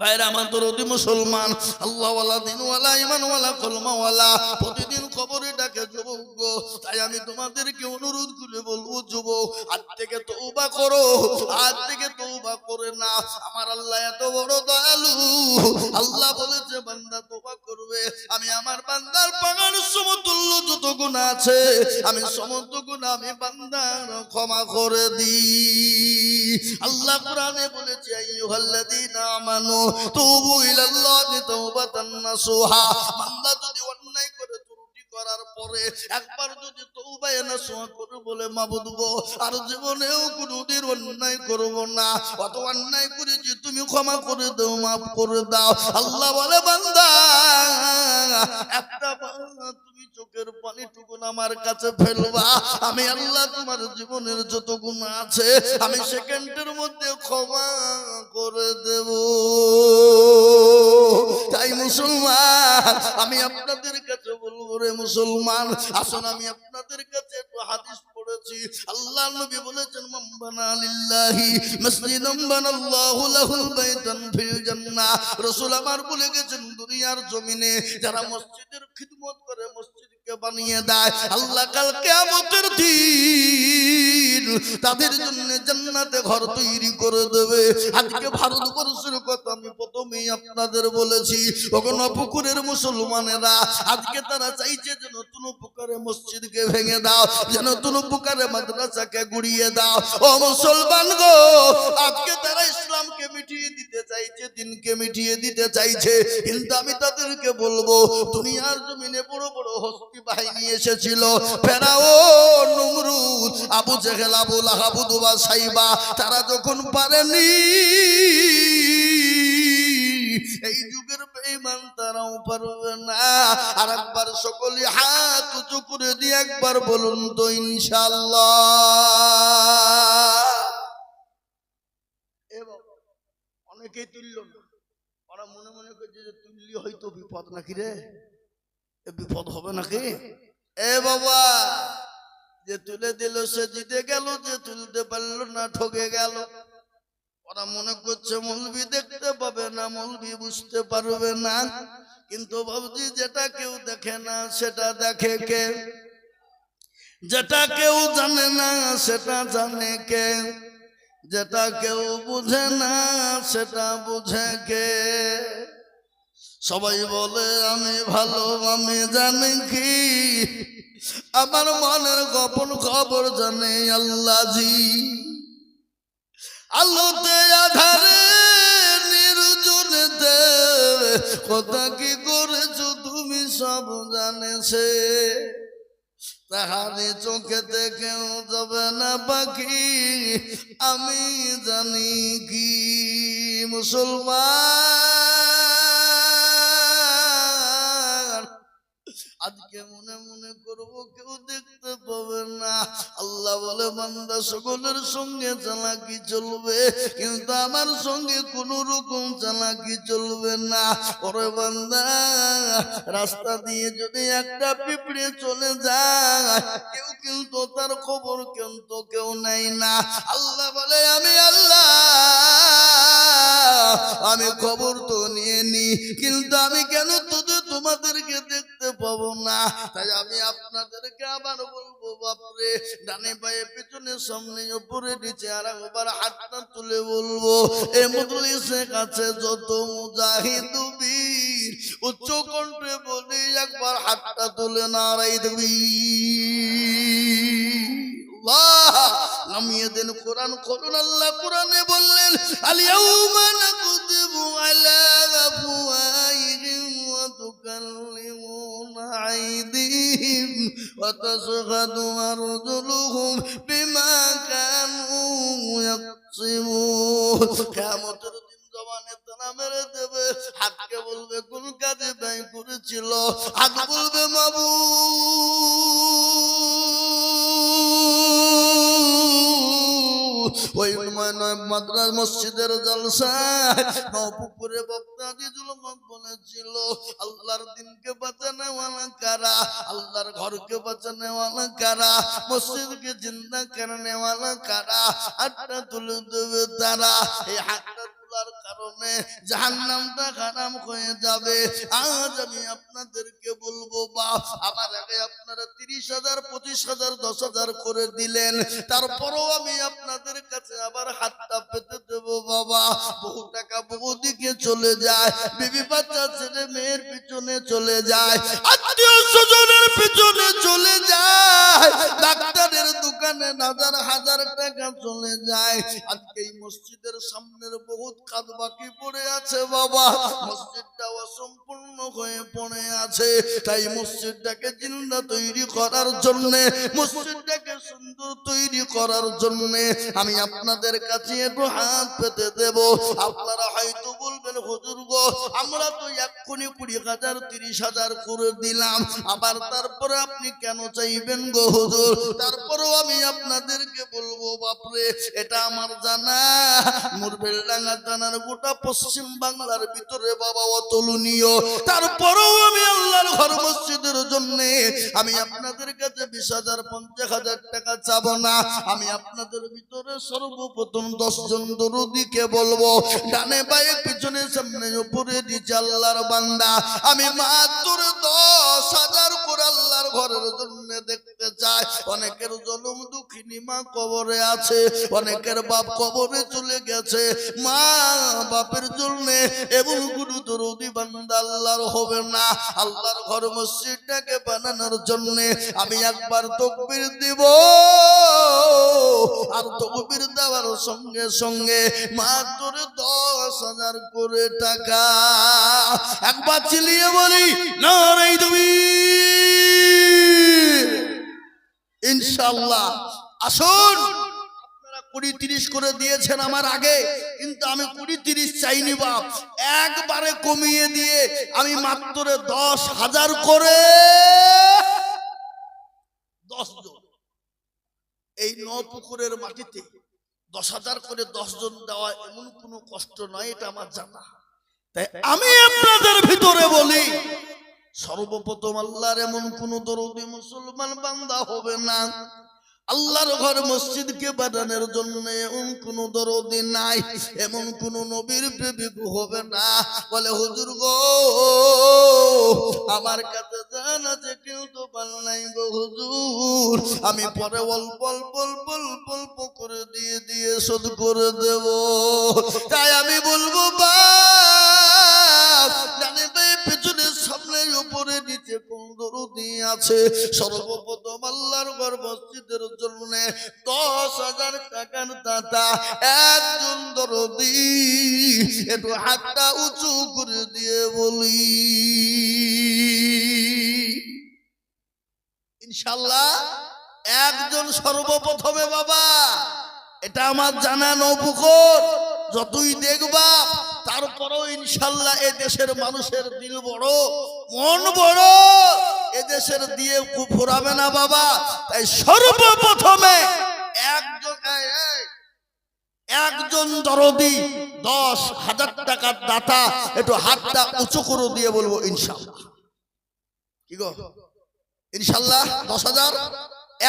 আমি অনুরোধ আমার আল্লাহ এত বড় আল্লাহ বান্দা করবে, আমি আমার বান্দার পাগার সমতুল্য যত গুণ আছে, আমি সমস্ত গুণ আমি বান্দার ক্ষমা করে দিই। আল্লাহ কোরআনে বলেছে, আইয়ুহাল্লাযীনা আমানু তুবু ইলাল্লাহি তাওবাতান বান্দা যদি অন্যায় করে করার পরে একবার যদি করে বলে মাবুদ গো, আর জীবনেও কোনোদিন অন্যায় করব না। অত অন্যায় করেছি, তুমি ক্ষমা করে দাও, মাফ করে দাও। আল্লাহ বলে, বান্দা, একটা চোখের পানিটুকুন আমার কাছে ফেলবা, আমি আল্লাহ তোমার জীবনের যত গুণ আছে, আমি সেকেন্ডের মধ্যে ক্ষমা করে দেব। তাই মুসলমান, আমি আপনাদের কাছে বলব রে মুসলমান, আসুন আমি আপনাদের কাছে একটু হাদিস পড়েছি। আল্লাহ নবী বলেছেন মাম্বানা লিল্লাহি মসজিদাম বানাল্লাহু লাহুল বাইতান ফিল জান্নাহ। রাসূল আমার বলে গেছেন, দুনিয়ার জমিনে যারা মসজিদের খিদমত করে মসজিদকে বানিয়ে দেয়? আল্লাহ দিন তাদের জন্য জান্নাতে ঘর তৈরি করে দেবে। আজকে ভারতবর্ষের কথা আমি প্রথমেই আপনাদের বলেছি। ওখানে পুকুরের মুসলমানেরা, আজকে তারা চাইছে যে নতুন পুকুরে মসজিদকে ভেঙে দাও, যে নতুন পুকুরে মাদ্রাসাকে গুড়িয়ে দাও। ও মুসলমান গো, আজকে মিটিয়ে দিতে চাইছে, দিনকে মিটিয়ে দিতে চাইছে। কিন্তু আমি তাদেরকে বলব দুনিয়ার জমিনে বড় বড় হস্তি বাহিনী এসেছিল। ফেরাও, নমরুদ, আবু জেহেল, আবু লাহাবু, দুবা, সাইবা, তারা যখন পারেনি, এই যুগের বেঈমান তারাও পারবে না। আর একবার সকলে হাত উঁচু করে দিয়ে একবার বলুন তো ইনশাল্লাহ এ বাবা, অনেকেই তুলল না? ওরা মনে মনে করছে যে তুললি হয়তো বিপদ নাকি রে? বিপদ হবে নাকি? এ বাবা, যে তুলে দিল সে জিতে গেল, যে তুলতে পারল না ঠকে গেল। ওরা মনে করছে মৌলবি দেখতে পাবে না মৌলবি বুঝতে পারবে না। কিন্তু ভাবছি যেটা কেউ দেখে না, সেটা দেখে কে? যেটা কেউ জানে না, সেটা জানে কে? যেটা কেউ বুঝে না, সেটা বুঝে কে? সবাই বলে, আমি ভালো, আমি জানি কি। আমার মনের গোপন খবর জানে আল্লাহজি। আলোতে আধারে নির্জনেতে কথা কি করেছ তুমি সব জানেছে তাহারে চোখে কেউ যাবে না পাখি। আমি জানি কি মুসলমান। আজকে মনে মনে করব, কেউ দেখতে পাবে না। আল্লাহ বলে, বান্দা, সকলের সঙ্গে চালাকি চলবে, কিন্তু আমার সঙ্গে কোন রকম চালাকি চলবে না। ওরে বান্দা, রাস্তা দিয়ে যদি একটা পিঁপড়ে চলে যায়, কেউ কিন্তু তার খবর কিন্তু কেউ নেয় না। আল্লাহ বলে, আমি আল্লাহ, আমি খবর তো নিয়ে নি, কিন্তু আমি কেন তোদের তোমাদেরকে দেখতে পাবো না। তাই আমি আপনাদেরকে আবার বলব, বাপরে, ডানে পায়ে, পেছনে, সামনে, উপরে, নিচে, আর একবার হাতটা তুলে বলব, এ মজলিসের কাছে যত মুজাহিদ উচ্চ কণ্ঠে বলি, একবার হাতটা তুলে নাড়াই দেবি। নামিয়ে দেন কোরআন, করুন আল্লাহ, কোরআনে বললেন আলিয়াউমা নাকুদিবু আলা আফওয়াহিহিম ওয়া ওয়া أرجلهم بما বিমা يقسمون দিন জবানে তারা মেরে দেবে। হাতকে বলবে কোন কাজে ব্যয় করেছিল। হাত বলবে মাবু ওই মাদ্রাস মসজিদের জলসায় পুকুরে বক্তা দিদুল বলেছিল, আল্লাহর দিনকে বাঁচানো ওয়ালা কারা? আল্লাহর ঘরকে বাঁচানো ওয়ালা কারা? মসজিদকে জিন্দা করনে ওয়ালা কারা? হাতটা তুলে দেবে তারা। এই হাতটা আল্লাহর কারণে জাহান্নামটা খারাপ হয়ে যাবে। আজ আমি আপনাদেরকে বলব, বাপ, আমার আগে আপনারা তিরিশ হাজার, পঁচিশ হাজার, দশ হাজার করে দিলেন। তারপরও আমি আপনাদের কাছে আবার হাতটা পেতে দেবো, বাবা। বহু টাকা বহু দিকে চলে যায়। বিবি বাচ্চা, ছেলে, মেয়ের পিছনে চলে যায়। আত্মীয় স্বজনের পিছনে চলে যায়। ডাক্তারের দোকানে হাজার হাজার টাকা চলে যায়। আজকে এই মসজিদের সামনের বহুত কাজ বাকি পড়ে আছে বাবা। মসজিদটা অসম্পূর্ণ হয়ে পড়ে আছে। তাই মসজিদটাকে জিন্দা তৈরি করার জন্য, মসজিদটাকে সুন্দর তৈরি করার জন্য আমি আপনাদের কাছে একটু হাত পেতে দেব। আপনারা হয়তো বলবেন হুজুর গো, আমরা তো এক্ষুনি কুড়ি হাজার, তিরিশ হাজার করে দিলাম। আবার তারপরে আপনি কেন চাইবেন গো, হুজুর? তারপরেও আমি আপনাদেরকে বলব, বাপরে, এটা আমার জানা। মুরবেলডাঙ্গা জানার গোটা পশ্চিম বাংলার ভিতরে বাবা অতুলনীয়। তারপরেও আমি আল্লাহর ঘর মসজিদের জন্য আমি আপনাদের কাছে বিশ হাজার, পঞ্চাশ হাজার টাকা চাবো না। আমি আপনাদের ভিতরে সর্বপ্রথম দশ জন দরুদিকে বলব, ডানে বায়ে পিছনে সামনে উপরে নিচে আল্লাহর বান্দা। আমি মাত্র দশ হাজার করে আল্লাহর ঘরের জন্য দেখতে চাই। অনেকের জনম দুঃখিনী মা কবরে আছে, অনেকের বাপ কবরে চলে গেছে। মা বাপের জন্য এবং গুরু দরদি বান্দা আল্লাহর হবে না। আল্লাহর ঘর মসজিদটাকে বানানোর জন্য আমি একবার তকবির দিব। আর তকবির দেওয়ার সঙ্গে সঙ্গে মাত্র দশ হাজার করে টাকা। একবার চিলিয়ে না রে তুমি। ইনশাল্লাহ আসুন। আপনারা কুড়ি তিরিশ করে দিয়েছেন আমার আগে, কিন্তু আমি কুড়ি তিরিশ চাইনি, বাপ। একবারে কমিয়ে দিয়ে আমি মাত্র দশ হাজার করে দশ জন। এই ন পুকুরের মাটিতে দশ হাজার করে দশজন দেওয়া এমন কোনো কষ্ট নয় এটা আমার জানা। তাই আমি আপনাদের ভিতরে বলি সর্বপ্রথম আল্লাহর এমন কোন দরদি মুসলমান বান্দা হবে না। আল্লাহর ঘর মসজিদকে বানানোর জন্য এমন কোন দরদি নাই, এমন কোন নবীর প্রেমিক হবে না। বলে, হুজুর গো, আমার কাছে জান আছে কেউ তো নাই গো হুজুর। আমি পরে অল্প অল্প অল্প অল্প অল্প করে দিয়ে দিয়ে শোধ করে দেব। তাই আমি বলব বা নিচে কোন দরদি আছে, সর্বপ্রথম আল্লাহর ঘর মসজিদের জন্য দশ হাজার টাকার দাতা, একজন দরদি একটু হাতটা উঁচু করে দিয়ে বলি। ইনশাল্লাহ একজন সর্বপ্রথমে বাবা, এটা আমার জানা নৌপুকুর যতই দেখবা তারপরও ইনশাল্লাহ এ দেশের মানুষের দিল বড়, মন বড়। এ দেশের দিয়ে ফুরাবে না বাবা। তাই সর্বপ্রথমে একজন একজন দরদি দশ হাজার টাকার দাতা একটু হাতটা উঁচু করে দিয়ে বলব ইনশাল্লাহ। কি গো? ইনশাল্লাহ দশ হাজার?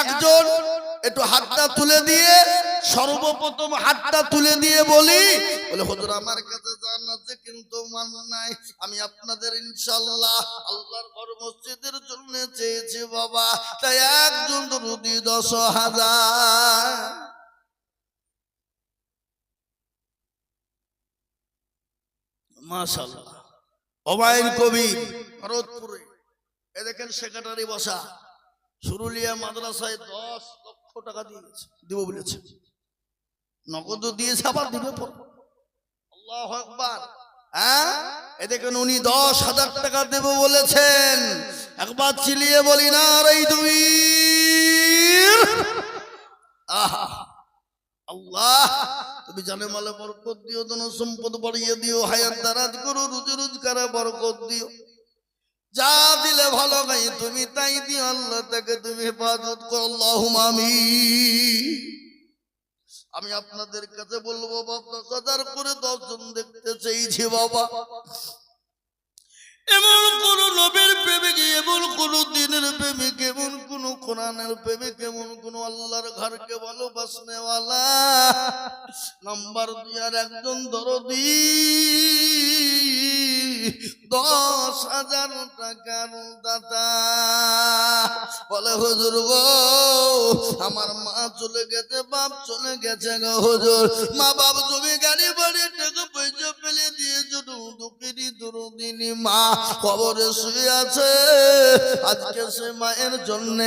একজন একটু হাতটা তুলে দিয়ে, সর্বপ্রথম হাতটা তুলে দিয়ে বলি, বলে, হুজুর, আমার কাছে জান আছে, কিন্তু মান নাই। আমি আপনাদের ইনশাল্লাহ আল্লাহর ঘর মসজিদের জন্য চেয়েছি বাবা। তাই একজন রুদি দশ হাজার। মাশাল্লাহ। ওবায়ন কবির ভরতপুরে। এ দেখেন সেক্রেটারি বসা। সুরুলিয়া মাদ্রাসায় দশ লক্ষ টাকা দিয়েছে, দিব বলেছে। নগদ দিয়েছে, আবার দিবে আল্লাহ একবার হ্যাঁ? এ দেখেন, উনি দশ হাজার টাকা দেব বলেছেন। একবার চিলিয়ে বলি, না আর এই তুমি আহা। আল্লাহ, তুমি জানে মালে বরকত দিও ধন সম্পদ বাড়িয়ে দিও, হায়াত দারাজ করো, রুজি রোজগারে বরকত দিও। যা দিলে ভালো ভাই, তুমি তাই দিও আল্লাহ তাকে তুমি হেফাজত করো আল্লাহ আমি আমি আপনাদের কাছে বলব বাবা হাজার করে দশ জন দেখতে চাইছি বাবা। এমন কোন নবীর প্রেমিক, এমন কোন দিনের প্রেমিক, এমন কোন কোরআনের প্রেমিক, এমন কোন আল্লাহর ঘরকে ভালোবাসনেওয়ালা নাম্বার দুই আর একজন দরদি। দশ হাজার টাকার দাতা। বলে, হুজুর গো আমার মা চলে গেছে, বাপ চলে গেছে গো হুজুর। মা বাপ তুমি গাড়ি বাড়ি টাকা পয়সা ফেলে দিয়ে শুধু দুঃখেরই দুরুদিনী মা। কবরে শুয়ে আছে। আজকে সে মায়ের জন্য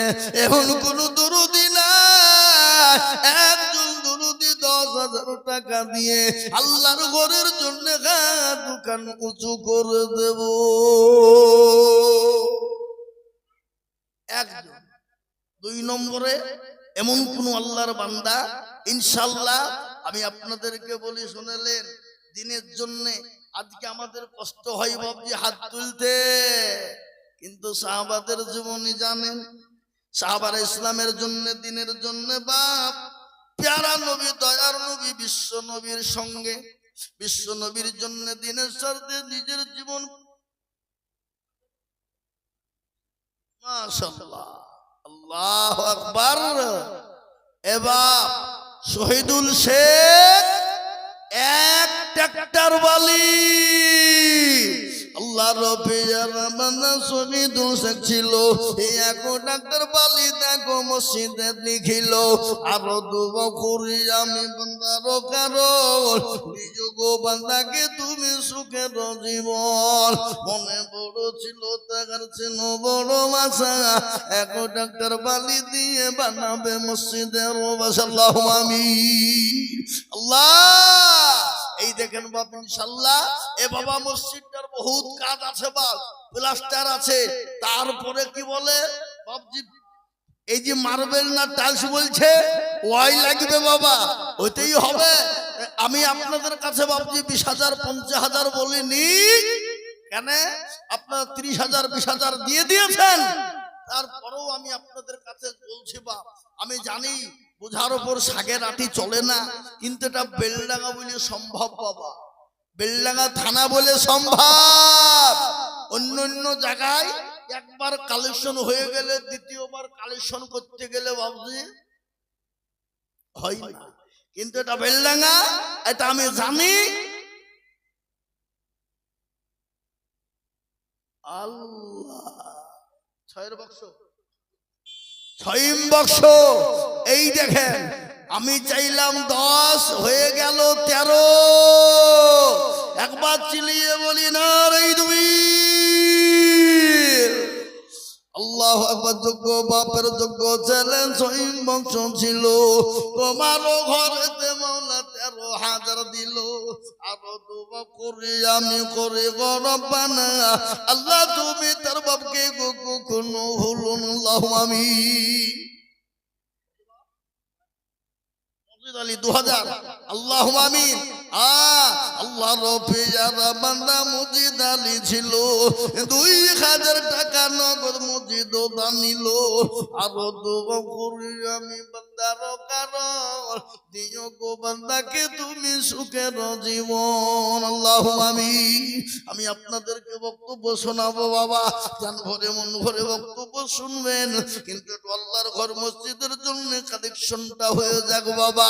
এখন কোন দুরুদি না একজন দুরুদি দশ হাজার টাকা দিয়ে আল্লাহর ঘরের জন্য দোকান উঁচু করে দেব। একজন, দুই নম্বরে এমন কোন আল্লাহর বান্দা? ইনশাল্লাহ আমি আপনাদেরকে বলি, শুনেলেন, দিনের জন্য আজকে আমাদের কষ্ট হয় বাবজি হাত তুলতে। কিন্তু সাহাবাদের জীবনী জানেন, সাহাবার ইসলামের জন্য, দিনের জন্য বাপ প্যারা নবী, দয়ার নবী, বিশ্ব নবীর সঙ্গে। বিশ্ব নবীর জন্য দিনের স্বার্থে নিজের জীবন। আল্লাহ আকবার। এবার শহীদুল শেখ এক ট্রাক্টর বালি। ছিল। এক ট্রাক্টর বালি দেখো মসজিদে লিখিল, আরও দুবো করি আমি বান্দার কারণ নিজ বান্দাকে তুমি সুখের জীবন। মনে বড় ছিল তাকার ছিল বড় আশা, এক ডাক্তার বালি দিয়ে বানাবে মসজিদের বাসাল্লাহ আমি আল্লাহ! এই দেখেন বাপ ইনশাল্লাহ এ বাবা মসজিদটার বহুত কাজ আছে বাপ, প্লাস্টার আছে, তারপরে কি বলে, বাপজি, এই যে মার্বেল না টাইলস বলছে, ওয়াই লাগবে বাবা ওইতেই হবে। আমি আপনাদের কাছে ভাবছি বিশ হাজার, পঞ্চাশ হাজার বলিনি, কেন? আপনার ত্রিশ হাজার, বিশ হাজার দিয়ে দিয়েছেন, তারপরেও আমি আপনাদের কাছে বলছি বা আমি জানি বোঝার ওপর শাকের আটি চলে না, কিন্তু এটা বেলডাঙ্গা বলে সম্ভব বাবা। বেলডাঙ্গা থানা বলে সম্ভব। অন্য অন্য জায়গায় একবার কালেকশন হয়ে গেলে, দ্বিতীয়বার কালেকশন করতে গেলে ভাবছি, হয় না। কিন্তু এটা বেলডাঙ্গা, এটা আমি জানি। আল্লাহ। ছয়ের বাক্স। ছয়ম বক্স এই দেখেন, আমি চাইলাম দশ, হয়ে গেল তেরো। একবার চিলিয়ে বলি, না রে তুমি আল্লাহ আকবার, যোগ্য বাপের যোগ্য ছেলে সহিম বংশ ছিল। তোমারও ঘরে মাওলা তেরো হাজার দিল। আরও দুবা করি আমি করি গরব বানা। আল্লাহ তুমি তার বাপকে কখনো ভুলুন, আল্লাহ আমি মসজিদ আল্লাহ বান্দা ছিল, দুই হাজার টাকা তুমি সুখের জীবন। আল্লাহ আমি আমি আপনাদেরকে বক্তব্য শোনাবো বাবা। জান ভরে মন ভরে বক্তব্য শুনবেন। কিন্তু আল্লাহর ঘর মসজিদের জন্য কালেকশনটা হয়ে যাক বাবা।